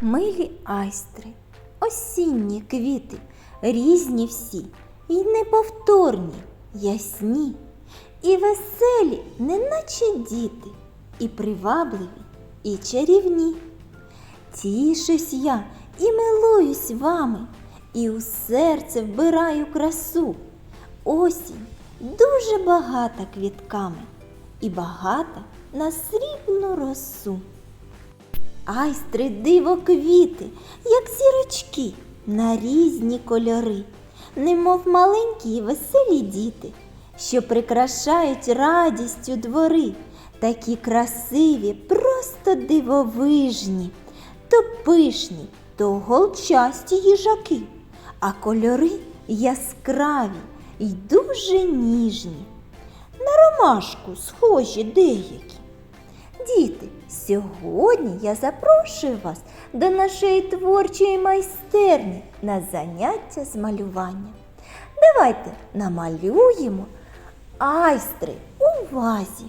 Милі айстри, осінні квіти, різні всі, й неповторні, ясні, і веселі, неначе діти, і привабливі, і чарівні. Тішусь я і милуюсь вами, і у серце вбираю красу. Осінь дуже багата квітками і багата на срібну росу. Айстри диво квіти, як зірочки, на різні кольори, немов маленькі й веселі діти, що прикрашають радістю двори, такі красиві, просто дивовижні, то пишні, то голчасті їжаки, а кольори яскраві й дуже ніжні. На ромашку схожі деякі. Діти, сьогодні я запрошую вас до нашої творчої майстерні на заняття з малювання. Давайте намалюємо айстри у вазі.